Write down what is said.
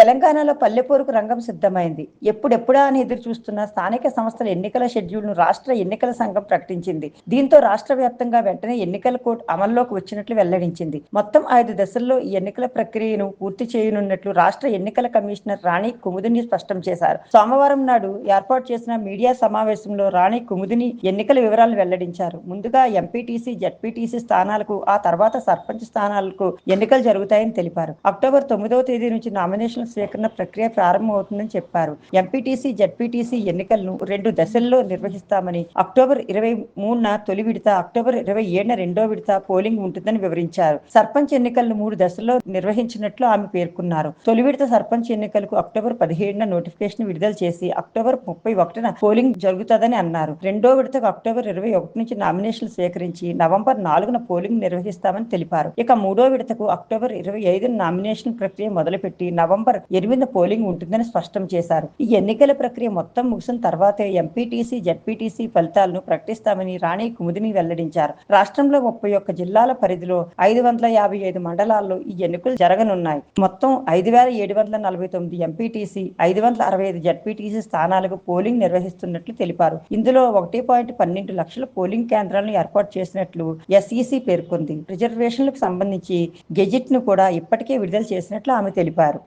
తెలంగాణలో పల్లెపూరుకు రంగం సిద్ధమైంది. ఎప్పుడెప్పుడా అని ఎదురు చూస్తున్న స్థానిక సంస్థల ఎన్నికల షెడ్యూల్ను రాష్ట్ర ఎన్నికల సంఘం ప్రకటించింది. దీంతో రాష్ట్ర వ్యాప్తంగా వెంటనే ఎన్నికల కోడ్ అమల్లోకి వచ్చినట్లు వెల్లడించింది. మొత్తం ఐదు దశల్లో ఈ ఎన్నికల ప్రక్రియను పూర్తి చేయనున్నట్లు రాష్ట్ర ఎన్నికల కమిషనర్ రాణి కుముదిని స్పష్టం చేశారు. సోమవారం నాడు ఏర్పాటు చేసిన మీడియా సమావేశంలో రాణి కుముదిని ఎన్నికల వివరాలు వెల్లడించారు. ముందుగా ఎంపీటీసీ జడ్పీటీసీ స్థానాలకు ఆ తర్వాత సర్పంచ్ స్థానాలకు ఎన్నికలు జరుగుతాయని తెలిపారు. అక్టోబర్ తొమ్మిదవ తేదీ నుంచి నామినేషన్ స్వీకరణ ప్రక్రియ ప్రారంభమవుతుందని చెప్పారు. ఎంపీటీసీ జడ్పీటీసీ ఎన్నికలను రెండు దశల్లో నిర్వహిస్తామని అక్టోబర్ ఇరవై మూడున తొలి విడత అక్టోబర్ ఇరవై ఏడున రెండో విడత పోలింగ్ ఉంటుందని వివరించారు. సర్పంచ్ ఎన్నికలను మూడు దశల్లో నిర్వహించినట్లు ఆమె పేర్కొన్నారు. తొలి విడత సర్పంచ్ ఎన్నికలకు అక్టోబర్ పదిహేడున నోటిఫికేషన్ విడుదల చేసి అక్టోబర్ ముప్పై ఒకటిన పోలింగ్ జరుగుతుందని అన్నారు. రెండో విడతకు అక్టోబర్ ఇరవై ఒకటి నుంచి నామినేషన్లు స్వీకరించి నవంబర్ నాలుగున పోలింగ్ నిర్వహిస్తామని తెలిపారు. ఇక మూడో విడతకు అక్టోబర్ ఇరవై ఐదున నామినేషన్ ప్రక్రియ మొదలుపెట్టి నవంబర్ ఎనిమిది పోలింగ్ ఉంటుందని స్పష్టం చేశారు. ఈ ఎన్నికల ప్రక్రియ మొత్తం ముగిసిన తర్వాతే ఎంపీటీసీ జడ్పీటీసీ ఫలితాలను ప్రకటిస్తామని రాణి కుముదిని వెల్లడించారు. రాష్ట్రంలో ముప్పై ఒక్క జిల్లాల పరిధిలో ఐదు వందల యాభై ఐదు మండలాల్లో ఈ ఎన్నికలు జరగనున్నాయి. మొత్తం ఐదు వేల ఏడు వందల నలభై తొమ్మిది ఎంపీటీసీ ఐదు వందల అరవై ఐదు జడ్పీటీసీ స్థానాలకు పోలింగ్ నిర్వహిస్తున్నట్లు తెలిపారు. ఇందులో ఒకటి పాయింట్ పన్నెండు లక్షల పోలింగ్ కేంద్రాలను ఏర్పాటు చేసినట్లు ఎస్ఈసి పేర్కొంది. రిజర్వేషన్లకు సంబంధించి గెజిట్ను కూడా ఇప్పటికే విడుదల చేసినట్లు ఆమె తెలిపారు.